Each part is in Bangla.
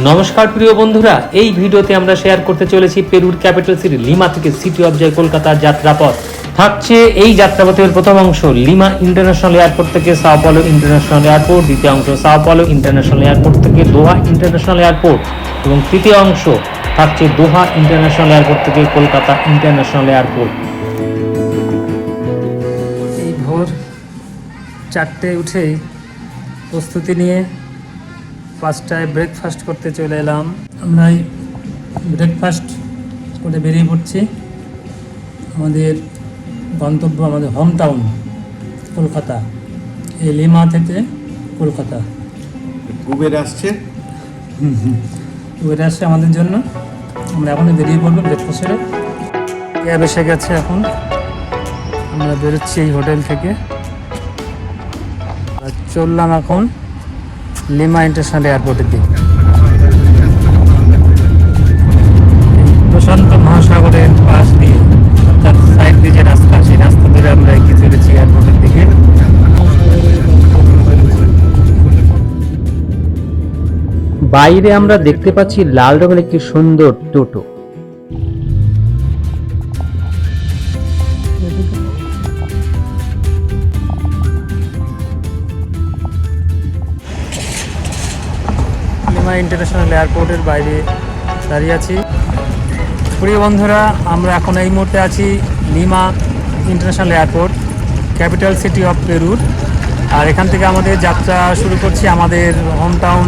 নমস্কার প্রিয় বন্ধুরা, এই ভিডিওতে আমরা শেয়ার করতে চলেছি পেরুর ক্যাপিটাল সিটি লিমা থেকে সিটি অফ জয় কলকাতার যাত্রাপথ। থাকছে এই যাত্রাপথের প্রথম অংশ, লিমা ইন্টারন্যাশনাল এয়ারপোর্ট থেকে সাও পলো ইন্টারন্যাশনাল এয়ারপোর্ট দ্বিতীয় অংশ সাও পলো ইন্টারন্যাশনাল এয়ারপোর্ট থেকে দোহা ইন্টারন্যাশনাল এয়ারপোর্ট এবং তৃতীয় অংশ থাকছে দোহা ইন্টারন্যাশনাল এয়ারপোর্ট থেকে কলকাতা ইন্টারন্যাশনাল এয়ারপোর্ট এই ভোর চারটে উঠেই প্রস্তুতি নিয়ে পাঁচটায় ব্রেকফাস্ট করতে চলে এলাম। আমরা ব্রেকফাস্ট করে বেরিয়ে পড়ছি। আমাদের গন্তব্য আমাদের হোম টাউন কলকাতা। এই লিমা থেকে কলকাতা। উবের আসছে। উবের আসছে আমাদের জন্য। আমরা এখনই বেরিয়ে পড়ব ব্রেকফাস্ট ক্যাব এসে গেছে এখন। আমরা বেরোচ্ছি এই হোটেল থেকে। আর চললাম এখন লিমা ইন্টারন্যাশনাল এয়ারপোর্টের দিকে। প্রশান্ত মহাসাগরের পাশ দিয়ে, অর্থাৎ সাইড দিয়ে যে রাস্তা, সেই রাস্তা ধরে আমরা এগিয়ে চলেছি এয়ারপোর্টের দিকে। বাইরে আমরা দেখতে পাচ্ছি লাল রঙের একটি সুন্দর টোটো। লিমা ইন্টারন্যাশনাল এয়ারপোর্টের বাইরে দাঁড়িয়ে আছি। প্রিয় বন্ধুরা, আমরা এখন এই মুহূর্তে আছি Lima international airport, capital city of পেরুর। আর এখান থেকে আমাদের যাত্রা শুরু করছি আমাদের হোম টাউন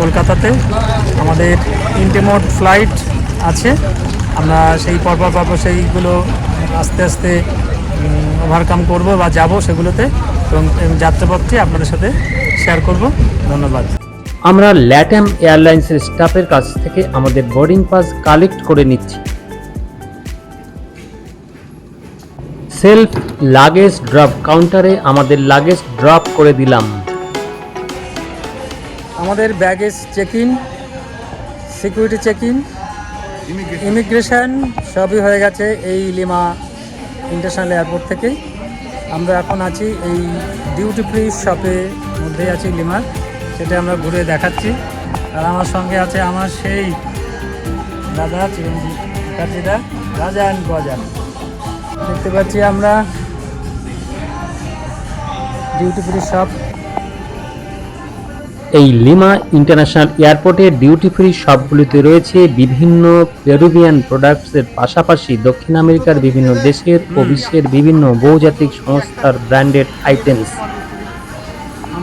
কলকাতাতে। আমাদের তিনটে মোট ফ্লাইট আছে। আমরা সেই পরপর পরপর সেইগুলো আস্তে আস্তে ওভারকাম করব বা যাব সেগুলোতে। এবং যাত্রাপথটি আপনাদের সাথে শেয়ার করব। ধন্যবাদ। আমরা ল্যাটাম এয়ারলাইন্সের স্টাফের কাছ থেকে আমাদের বোর্ডিং পাস কালেক্ট করে নিচ্ছি। সেলফ লাগেজ ড্রপ কাউন্টারে আমাদের লাগেজ ড্রপ করে দিলাম। আমাদের baggage check in security check in immigration সবই হয়ে গেছে এই লিমা ইন্টারন্যাশনাল এয়ারপোর্ট থেকে আমরা এখন আছি এই ডিউটি ফ্রি শপে মধ্যেই আছি লিমার। সেটা আমরা ঘুরে দেখাচ্ছি। আর আমার সঙ্গে আছে আমার সেই দাদা চিরঞ্জিত মুখার্জিদা রাজা অ্যান্ড গজা দেখতে পাচ্ছি আমরা ডিউটি ফ্রি শপ। এই লিমা ইন্টারন্যাশনাল এয়ারপোর্টের ডিউটি ফ্রি শপগুলিতে রয়েছে বিভিন্ন পেরুভিয়ান প্রোডাক্টসের পাশাপাশি দক্ষিণ আমেরিকার বিভিন্ন দেশের ও বিশ্বের বিভিন্ন বহুজাতিক সংস্থার ব্র্যান্ডেড আইটেমস।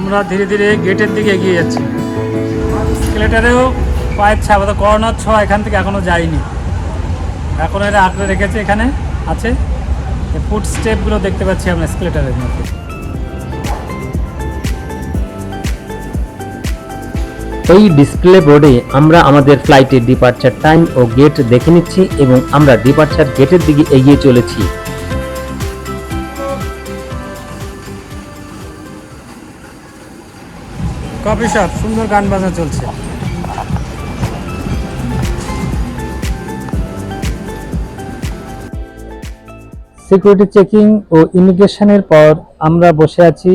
আমরা ধীরে ধীরে গেটের দিকে এগিয়ে যাচ্ছি। স্কেলেটারেও পায়ের ছাপ করোনার ছ এখান থেকে এখনও যায়নি। এখন এরা আঁকড়ে রেখেছে এখানে, আছে। ফুট স্টেপগুলো দেখতে পাচ্ছি আমরা স্কেলেটারের মধ্যে। এই ডিসপ্লে বোর্ডে আমরা আমাদের ফ্লাইটের ডিপার্চার টাইম ও গেট দেখে নিচ্ছি এবং আমরা ডিপার্চার গেটের দিকে এগিয়ে চলেছি। শপ সুন্দর গান বাজনা চলছে। সিকিউরিটি চেকিং ও ইমিগ্রেশনের পর আমরা বসে আছি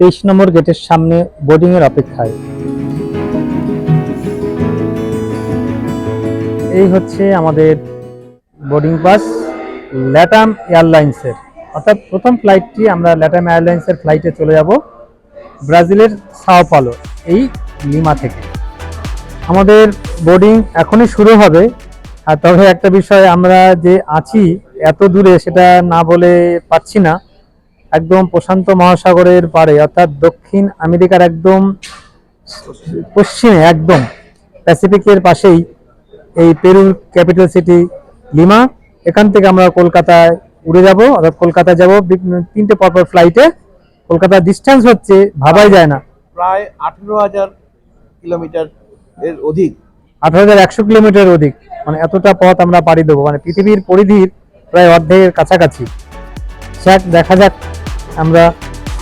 তেইশ নম্বর গেটের সামনে বোর্ডিংয়ের অপেক্ষায়। এই হচ্ছে আমাদের বোর্ডিং পাস ল্যাটাম এয়ারলাইন্সের অর্থাৎ প্রথম ফ্লাইটটি আমরা ল্যাটাম এয়ারলাইন্সের ফ্লাইটে চলে যাব। ব্রাজিলের সাও পালো, এই লিমা থেকে। আমাদের বোর্ডিং এখনই শুরু হবে, আর তবে একটা বিষয় আমরা যে আছি এত দূরে সেটা না বলে পাচ্ছি না। একদম প্রশান্ত মহাসাগরের পারে অর্থাৎ দক্ষিণ আমেরিকার একদম পশ্চিমে, একদম প্যাসিফিকের পাশেই এই পেরুর ক্যাপিটাল সিটি লিমা। এখান থেকে আমরা কলকাতায় উড়ে যাব, অর্থাৎ কলকাতায় যাব, তিনটে পরপর ফ্লাইটে কলকাতার ডিস্টেন্স হচ্ছে ভাবাই যায় না। প্রায় আঠেরো হাজার কিলোমিটার এর অধিক। আঠারো হাজার একশো কিলোমিটার অধিক। মানে এতটা পথ আমরা পাড়ি দেবো। মানে পৃথিবীর পরিধির প্রায় অর্ধেকের কাছাকাছি। যাক দেখা যাক। আমরা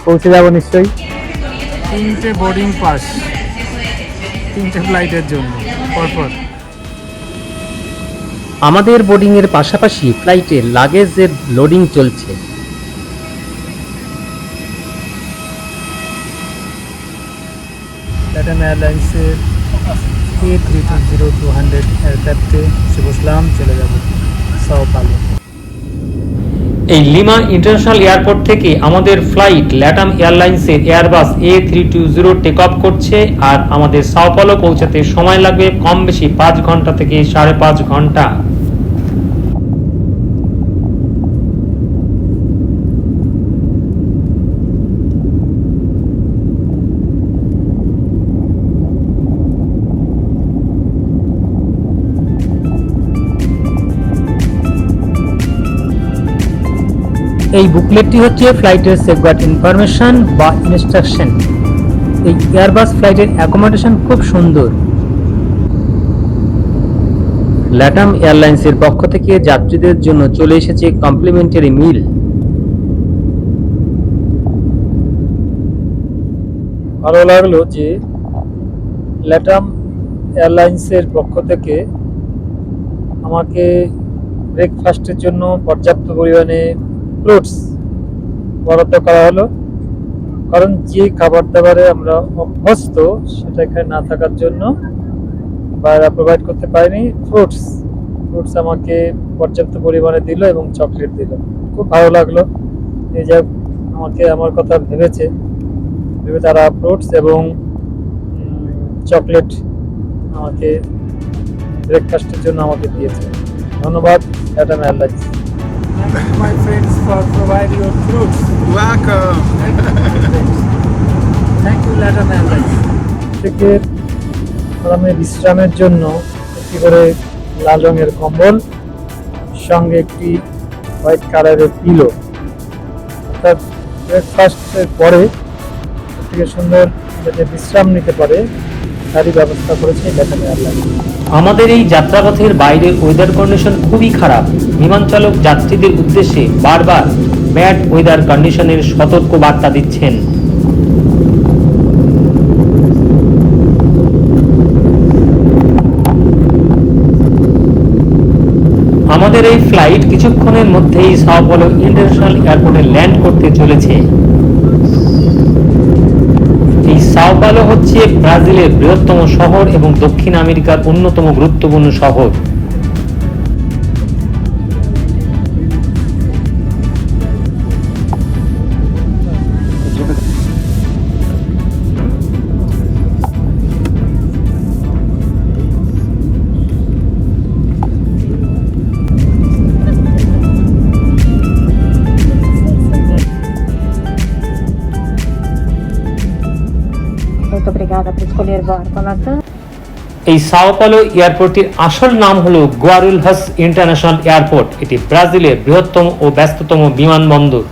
পৌঁছে যাব নিশ্চয়ই। তিনটে বোর্ডিং পাস তিনটে ফ্লাইটের জন্য। পরপর। আমাদের বোর্ডিংয়ের পাশাপাশি ফ্লাইটে লাগেজের লোডিং চলছে। টাটা এয়ারলাইন্সের A three two zero two hundred এয়ারক্রাফটে এসে বসলাম চলে যাব সাও পালো এই লিমা ইন্টারন্যাশনাল এয়ারপোর্ট থেকে আমাদের ফ্লাইট ল্যাটাম এয়ারলাইন্সের Airbus A three two zero take off করছে আর আমাদের সাওপালো পৌঁছাতে সময় লাগবে কম বেশি পাঁচ ঘণ্টা থেকে সাড়ে পাঁচ ঘণ্টা। এই বুকলেটটি হচ্ছে ফ্লাইটের সেফগার্ড ইনফরমেশন বা ইনস্ট্রাকশন এই এয়ারবাস ফ্লাইটের অ্যাকোমোডেশন খুব সুন্দর। ল্যাটাম এয়ারলাইন্সের পক্ষ থেকে যাত্রীদের জন্য চলে এসেছে কমপ্লিমেন্টারি মিল ভালো লাগল যে ল্যাটাম এয়ারলাইন্সের পক্ষ থেকে আমাকে ব্রেকফাস্টের জন্য পর্যাপ্ত পরিমাণে ফ্রুটস বরাদ্দ করা হলো। কারণ যে খাবার দাবারে আমরা অভ্যস্ত, সেটা এখানে না থাকার জন্য বা এরা প্রোভাইড করতে পারিনি, ফ্রুটস। ফ্রুটস আমাকে পর্যাপ্ত পরিমাণে দিল এবং চকলেট দিল। খুব ভালো লাগল। এই যে আমাকে আমার কথা ভেবেছে, ভেবে তারা ফ্রুটস এবং চকলেট আমাকে ব্রেকফাস্টের জন্য আমাকে দিয়েছে। ধন্যবাদ LATAM airlines my friends for providing your fruits. Welcome. Thank you LATAM airlines থেকে বিশ্রামের জন্য একটি করে লাল রঙের কম্বল সঙ্গে একটি হোয়াইট কালারের পিলো। অর্থাৎ ব্রেকফাস্টের পরে থেকে সুন্দর যাতে বিশ্রাম নিতে পারে তারই ব্যবস্থা করেছে ল্যাটাম এয়ারলাইন্স আমাদের এই যাত্রাপথের বাইরে ওয়েদার কন্ডিশন খুবই খারাপ। বিমান চালক যাত্রীদের উদ্দেশ্যে বারবার ব্যাড ওয়েদার কন্ডিশনের সতর্ক বার্তা দিচ্ছেন। আমাদের এই ফ্লাইট কিছুক্ষণের মধ্যেই সাওপলো ইন্টারন্যাশনাল এয়ারপোর্টে ল্যান্ড করতে চলেছে। সাওপালো হচ্ছে ব্রাজিলের বৃহত্তম শহর এবং দক্ষিণ আমেরিকার অন্যতম গুরুত্বপূর্ণ শহর। এই সাওপালো এয়ারপোর্টটির আসল নাম হলো গোয়ারুলহাস ইন্টারন্যাশনাল এয়ারপোর্ট। এটি ব্রাজিলের বৃহত্তম ও ব্যস্ততম বিমানবন্দর।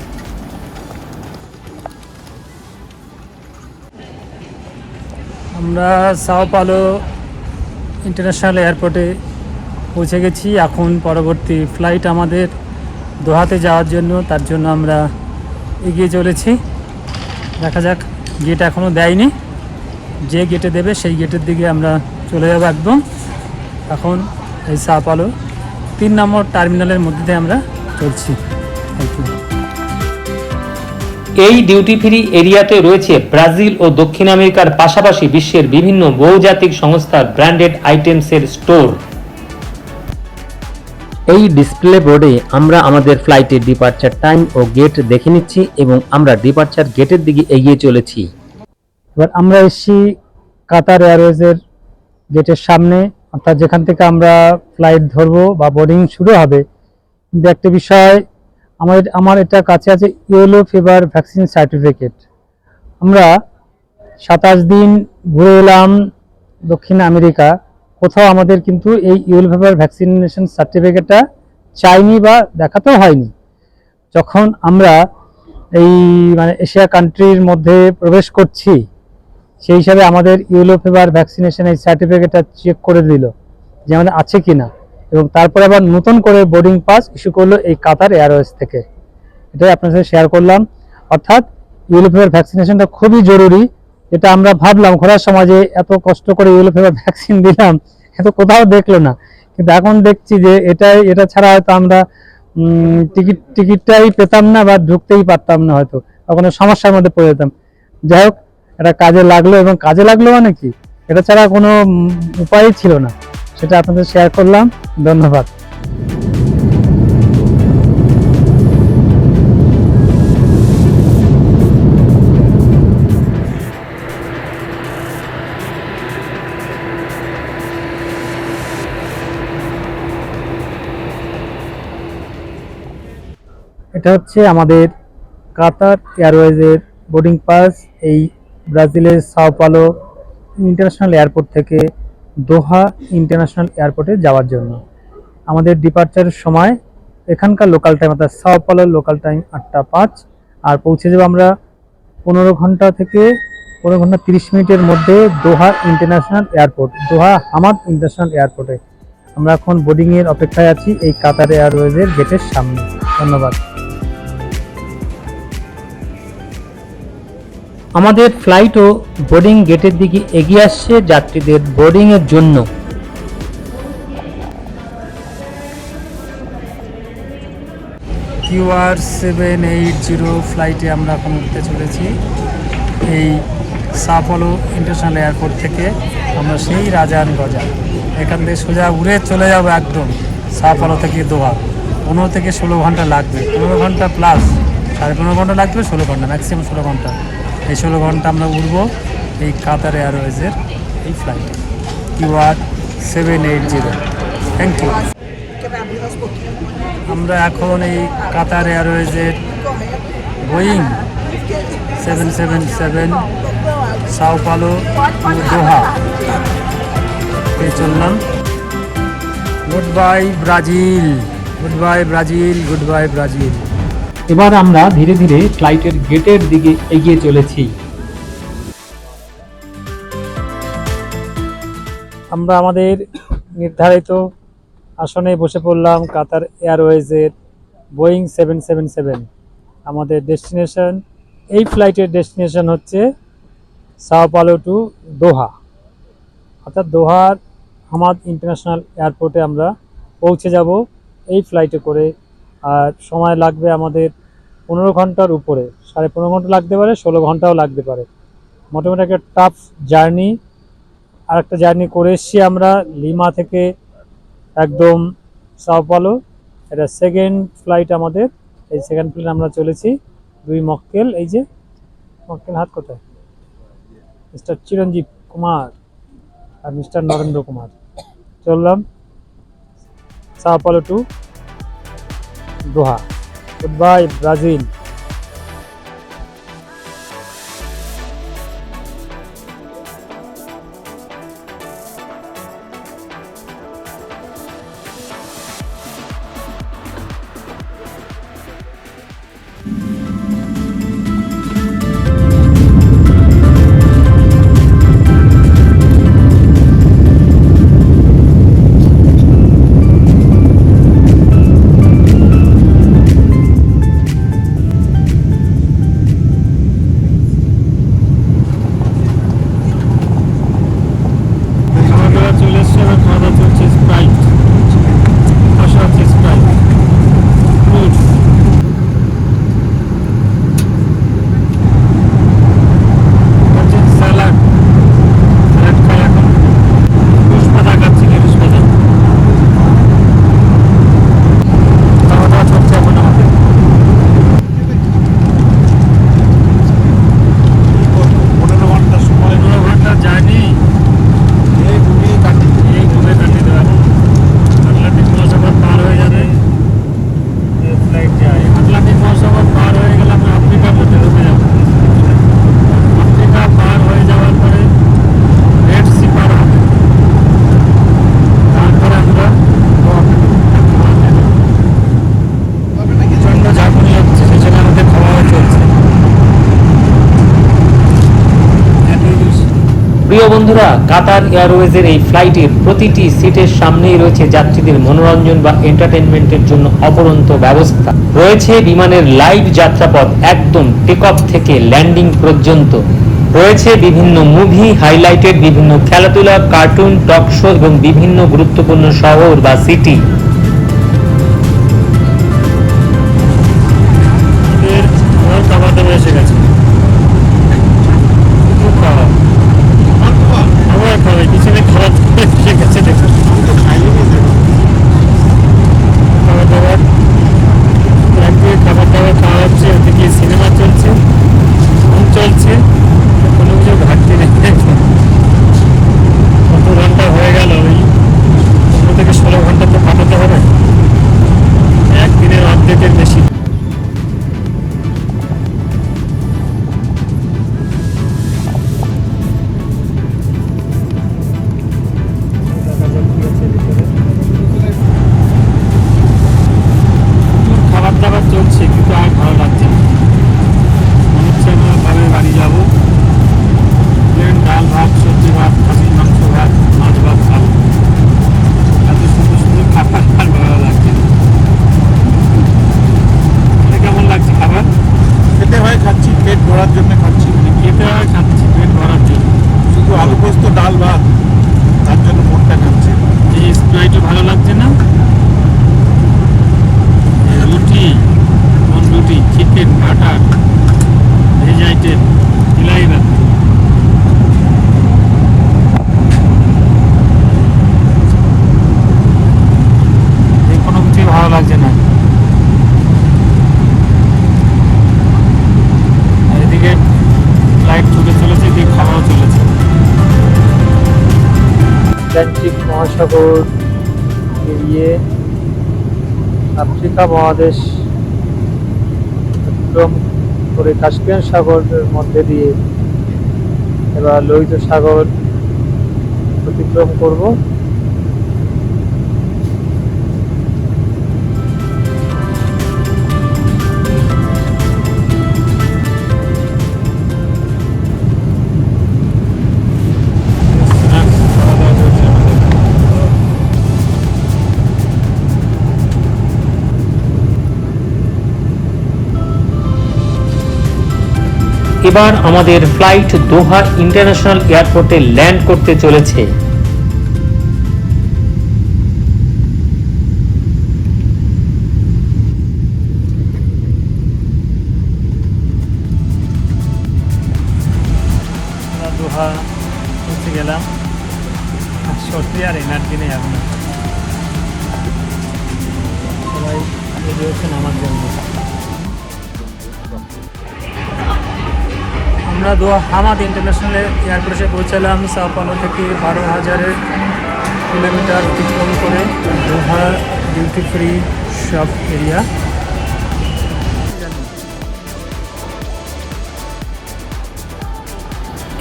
আমরা সাওপালো ইন্টারন্যাশনাল এয়ারপোর্টে পৌঁছে গেছি। এখন পরবর্তী ফ্লাইট আমাদের দোহাতে যাওয়ার জন্য তার জন্য আমরা এগিয়ে চলেছি। দেখা যাক গেট এখনও দেয়নি। যে গেটে দেবে সেই গেটের দিকে আমরা চলে যাব একদম। এখন এই সাও পালো তিন নম্বর টার্মিনালের মধ্যে দিয়ে আমরা চলছি। এই ডিউটি ফ্রি এরিয়াতে রয়েছে ব্রাজিল ও দক্ষিণ আমেরিকার পাশাপাশি বিশ্বের বিভিন্ন বহুজাতিক সংস্থার ব্র্যান্ডেড আইটেমসের স্টোর এই ডিসপ্লে বোর্ডে আমরা আমাদের ফ্লাইটের ডিপার্চার টাইম ও গেট দেখে নিচ্ছি এবং আমরা ডিপার্চার গেটের দিকে এগিয়ে চলেছি। এবার আমরা এসেছি কাতার এয়ারওয়েজের গেটের সামনে। অর্থাৎ যেখান থেকে আমরা ফ্লাইট ধরবো বা বোর্ডিং শুরু হবে। কিন্তু একটা বিষয় আমার আমার এটা কাছে আছে ইয়েলো ফিভার ভ্যাকসিন সার্টিফিকেট আমরা সাতাশ দিন ঘুরে এলাম দক্ষিণ আমেরিকা। কোথাও আমাদের কিন্তু এই ইয়েলো ফিভার ভ্যাকসিনেশন সার্টিফিকেটটা চাইনি বা দেখাতেও হয়নি। যখন আমরা এই মানে এশিয়া কান্ট্রির মধ্যে প্রবেশ করছি সেই হিসাবে আমাদের ইয়েলো ফিভার ভ্যাকসিনেশন এই সার্টিফিকেটটা চেক করে দিল যে আমাদের আছে কিনা। এবং তারপরে আবার নতুন করে বোর্ডিং পাস ইস্যু করল এই কাতার এয়ারওয়েজ থেকে। এটাই আপনার সাথে শেয়ার করলাম। অর্থাৎ ইয়েলো ফিভার ভ্যাকসিনেশনটা খুবই জরুরি। এটা আমরা ভাবলাম ঘোরার সমাজে এত কষ্ট করে ইয়েলো ফিভার ভ্যাকসিন দিলাম, এত কোথাও দেখল না। কিন্তু এখন দেখছি যে এটাই, এটা ছাড়া হয়তো আমরা টিকিট, টিকিটটাই পেতাম না বা ঢুকতেই পারতাম না হয়তো, বা কোনো সমস্যার মধ্যে পড়ে যেতাম। যাই হোক এটা কাজে লাগল এবং কাজে লাগল মানে কি? এটা ছাড়া কোনো উপায়ই ছিল না। সেটা আপনাদের শেয়ার করলাম। ধন্যবাদ। এটা হচ্ছে আমাদের কাতার এয়ারওয়েজের বোর্ডিং পাস এই ব্রাজিলের সাও পালো ইন্টারন্যাশনাল এয়ারপোর্ট থেকে দোহা ইন্টারন্যাশনাল এয়ারপোর্টে যাওয়ার জন্য। আমাদের ডিপার্চারের সময়, এখানকার লোকাল টাইম অর্থাৎ সাও পালোর লোকাল টাইম আটটা পাঁচ, আর পৌঁছে যাব আমরা পনেরো ঘণ্টা থেকে পনেরো ঘণ্টা তিরিশ মিনিটের মধ্যে Doha international airport, Doha Hamad international এয়ারপোর্টে। আমরা এখন বোর্ডিংয়ের অপেক্ষায় আছি এই কাতার এয়ারওয়েজের গেটের সামনে। ধন্যবাদ। আমাদের ফ্লাইটও বোর্ডিং গেটের দিকে এগিয়ে আসছে যাত্রীদের বোর্ডিং এর জন্য। কিউআর সেভেন এইট জিরো ফ্লাইটে আমরা এখন উঠতে চলেছি। এই সাপলো ইন্টারন্যাশনাল এয়ারপোর্ট থেকে আমরা সেই রাজান গজা এখান থেকে সোজা উড়ে চলে যাব একদম সাফলো থেকে দোহা। পনেরো থেকে ষোলো ঘণ্টা লাগবে। পনেরো ঘণ্টা প্লাস সাড়ে পনেরো ঘণ্টা লাগবে, ষোলো ঘণ্টা ম্যাক্সিমাম ষোলো ঘণ্টা। এই ষোলো ঘণ্টা আমরা উড়বো এই কাতার এয়ারওয়েজের এই ফ্লাইটে QR seven eight zero thank you আমরা এখন এই Qatar এয়ারওয়েজের Boeing seven seven seven Sao Paulo Doha চললাম goodbye Brazil goodbye Brazil goodbye Brazil এবার আমরা ধীরে ধীরে ফ্লাইটের গেটের দিকে এগিয়ে চলেছি। আমরা আমাদের নির্ধারিত আসনে বসে পড়লাম কাতার এয়ারওয়েজের বোয়িং সেভেন সেভেন সেভেন। আমাদের ডেস্টিনেশন, এই ফ্লাইটের ডেস্টিনেশন হচ্ছে সাও পালো টু দোহা। অর্থাৎ দোহার হামাদ ইন্টারন্যাশনাল এয়ারপোর্টে আমরা পৌঁছে যাব এই ফ্লাইটে করে আর সময় লাগবে আমাদের পনেরো ঘণ্টার উপরে। সাড়ে পনেরো ঘণ্টা লাগতে পারে, ষোলো ঘন্টাও লাগতে পারে। মোটামুটি একটা টাফ জার্নি আর একটা জার্নি করে এসেছি আমরা লিমা থেকে একদম সাও পালো এটা সেকেন্ড ফ্লাইট আমাদের। এই সেকেন্ড ফ্লাইট আমরা চলেছি দুই মক্কেল। এই যে, মক্কেল হাত কোথায়? মিস্টার চিরঞ্জীব কুমার আর মিস্টার নরেন্দ্র কুমার। চললাম Sao Paulo to Doha. Goodbye Brazil প্রিয় বন্ধুরা, কাতার এয়ারওয়েজের এই ফ্লাইটের প্রতিটি সিটের সামনেই রয়েছে যাত্রীদের মনোরঞ্জন বা এন্টারটেনমেন্টের জন্য অপরন্ত ব্যবস্থা। রয়েছে বিমানের লাইভ যাত্রাপথ, একদম টেক অফ থেকে ল্যান্ডিং পর্যন্ত। রয়েছে বিভিন্ন মুভি হাইলাইটেড বিভিন্ন খেলাধুলা কার্টুন টক শো এবং বিভিন্ন গুরুত্বপূর্ণ শহর বা সিটি মহাসাগর পেরিয়ে আফ্রিকা মহাদেশ অতিক্রম করে কাশ্মীর সাগরের মধ্যে দিয়ে এবার লোহিত সাগর অতিক্রম করব। এবার আমাদের ফ্লাইট দোহা ইন্টারন্যাশনাল এয়ারপোর্টে ল্যান্ড করতে চলেছে। গেলাম। আর এনার্জি নেই এখন। সবাই আমার জন্য। আমরা দোহা হামাদ ইন্টারন্যাশনাল এয়ারপোর্টে পৌঁছালাম। সাপালো থেকে বারো হাজারের কিলোমিটার অতিক্রম করে Doha duty free shop area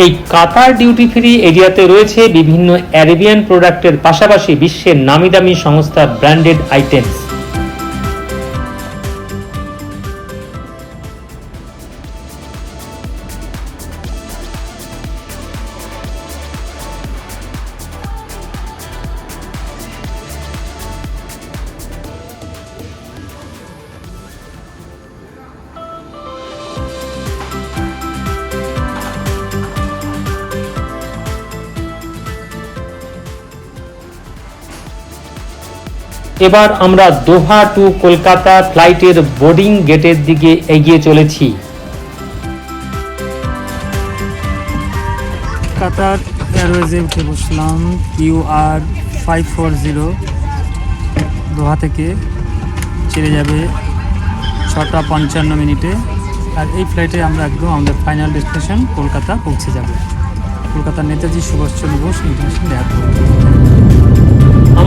এই কাতার ডিউটি ফ্রি এরিয়াতে রয়েছে বিভিন্ন অ্যারেবিয়ান প্রোডাক্টের পাশাপাশি বিশ্বের নামি দামি সংস্থার ব্র্যান্ডেড আইটেমস এবার আমরা দোহা টু কলকাতা ফ্লাইটের বোর্ডিং গেটের দিকে এগিয়ে চলেছি। কাতার এয়ারওয়েজে বসলাম। Q R five four zero. Doha থেকে ছেড়ে যাবে ছটা পঞ্চান্ন মিনিটে। আর এই ফ্লাইটে আমরা একদম আমাদের ফাইনাল ডেস্টিনেশন কলকাতা পৌঁছে যাব। কলকাতার নেতাজি সুভাষচন্দ্র বোস ইন্টারন্যাশনাল এয়ারপোর্ট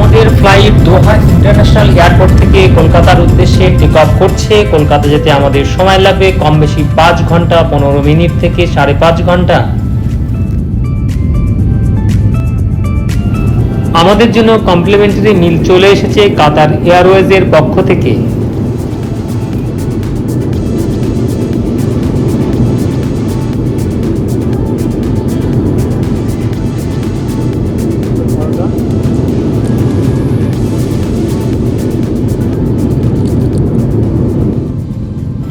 আমাদের ফ্লাইট দোহা ইন্টারন্যাশনাল এয়ারপোর্ট থেকে কলকাতার উদ্দেশ্যে টেক অফ করছে। কলকাতা যেতে আমাদের সময় লাগবে কম বেশি পাঁচ ঘণ্টা, পনেরো মিনিট থেকে সাড়ে পাঁচ ঘণ্টা। আমাদের জন্য কমপ্লিমেন্টারি মিল চলে এসেছে কাতার এয়ারওয়েজের পক্ষ থেকে।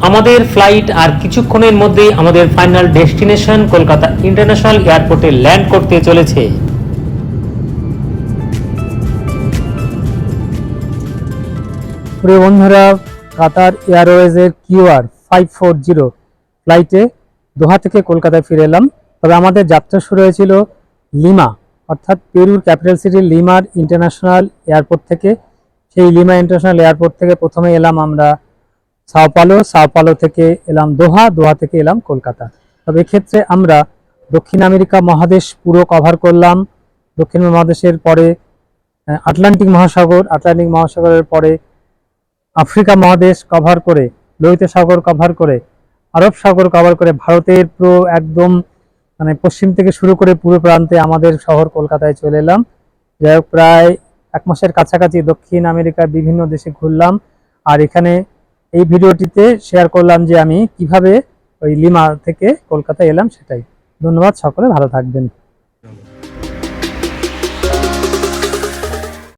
আমাদের ফ্লাইট আর কিছুক্ষণের মধ্যেই আমাদের ফাইনাল ডেস্টিনেশন কলকাতা ইন্টারন্যাশনাল এয়ারপোর্টে ল্যান্ড করতে চলেছে। প্রিয় বন্ধুরা, কাতার এয়ারওয়েজের কিউআর ফাইভ ফোর জিরো ফ্লাইটে দোহা থেকে কলকাতায় ফিরে এলাম। তবে আমাদের যাত্রা শুরু হয়েছিল লিমা, অর্থাৎ পেরুর ক্যাপিটাল সিটি লিমার ইন্টারন্যাশনাল এয়ারপোর্ট থেকে। সেই লিমা ইন্টারন্যাশনাল এয়ারপোর্ট থেকে প্রথমে এলাম আমরা সাওপালো সাওপালো থেকে এলাম দোহা দোহা থেকে এলাম কলকাতা। তবে এক্ষেত্রে আমরা দক্ষিণ আমেরিকা মহাদেশ পুরো কভার করলাম। দক্ষিণ মহাদেশের পরে আটলান্টিক মহাসাগর, আটলান্টিক মহাসাগরের পরে আফ্রিকা মহাদেশ কভার করে, লোহিত সাগর কভার করে, আরব সাগর কভার করে, ভারতের পুরো একদম মানে পশ্চিম থেকে শুরু করে পুরো প্রান্তে আমাদের শহর কলকাতায় চলে এলাম। যাই প্রায় এক মাসের কাছাকাছি দক্ষিণ আমেরিকার বিভিন্ন দেশে ঘুরলাম। আর এখানে এই ভিডিওটিতে শেয়ার করলাম যে আমি কীভাবে ওই লিমা থেকে কলকাতা এলাম সেটাই। ধন্যবাদ সকলে, ভালো থাকবেন।